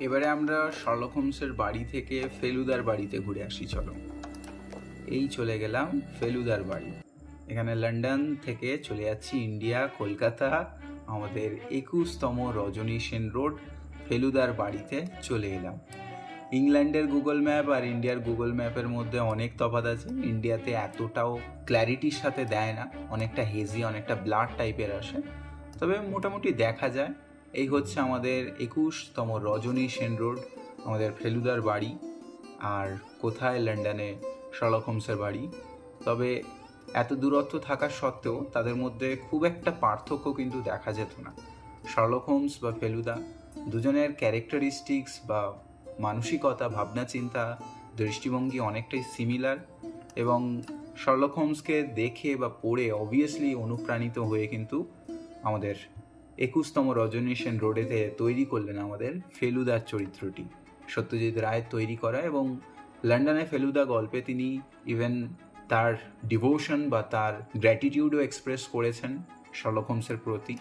এবারে আমরা শার্লক হোমসের বাড়ি থেকে ফেলুদার বাড়িতে ঘুরে আসি, চলো। এই চলে গেলাম ফেলুদার বাড়ি। এখানে লন্ডন থেকে চলে যাচ্ছি ইন্ডিয়া কলকাতা আমাদের একুশতম রজনী সেন রোড, ফেলুদার বাড়িতে চলে এলাম। ইংল্যান্ডের গুগল ম্যাপ আর ইন্ডিয়ার গুগল ম্যাপের মধ্যে অনেক তফাৎ আছে। ইন্ডিয়াতে এতটাও ক্ল্যারিটির সাথে দেয় না, অনেকটা হেজি অনেকটা ব্লাড টাইপের আসে। তবে মোটামুটি দেখা যায়। এই হচ্ছে আমাদের একুশতম রজনী সেন রোড, আমাদের ফেলুদার বাড়ি আর কোথায় লন্ডনে শার্লক হোমসের বাড়ি। তবে এত দূরত্ব থাকা সত্ত্বেও তাদের মধ্যে খুব একটা পার্থক্য কিন্তু দেখা যেত না। শার্লক হোমস বা ফেলুদা দুজনের ক্যারেক্টারিস্টিক্স বা মানসিকতা, ভাবনা, চিন্তা দৃষ্টিভঙ্গি অনেকটাই সিমিলার এবং শার্লক হোমসকে দেখে বা পড়ে অবভিয়াসলি অনুপ্রাণিত হয়ে কিন্তু আমাদের একুশতম রজনী সেন রোডেতে তৈরি করলেন আমাদের ফেলুদার চরিত্রটি। সত্যজিৎ রায় তৈরি করা এবং লন্ডনে ফেলুদা গল্পে তিনি ইভেন তার ডিভোশন বা তার গ্র্যাটিটিউডও এক্সপ্রেস করেছেন শার্লক হোমসের প্রতি।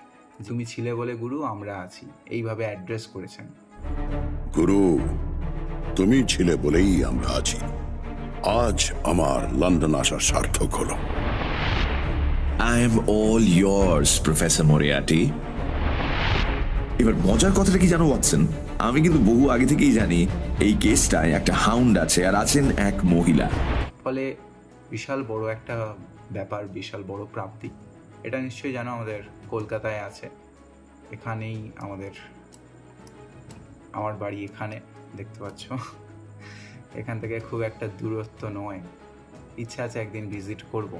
তুমি ছিলে বলে গুরু আমরা আছি। এইভাবে অ্যাড্রেস করেছেন। গুরু তুমি ছিলে বলেই আমরা আছি। আজ আমার লন্ডন আসা সার্থক হলো। I am all yours professor Moriarty এবার মজার কথাটা কি জানো, ওয়াটসন? আমি কিন্তু বহু আগে থেকেই জানি এই কেসটায় একটা হাউন্ড আছে আর আছেন এক মহিলা। ফলে বিশাল বড় একটা ব্যাপার, বিশাল বড় প্রাপ্তি। এটা নিশ্চয়ই জানো আমাদের কলকাতায় আছে। এখানেই আমাদের, আমার বাড়ি এখানে, দেখতে পাচ্ছ? এখান থেকে খুব একটা দূরত্ব নয়। ইচ্ছা আছে একদিন ভিজিট করব।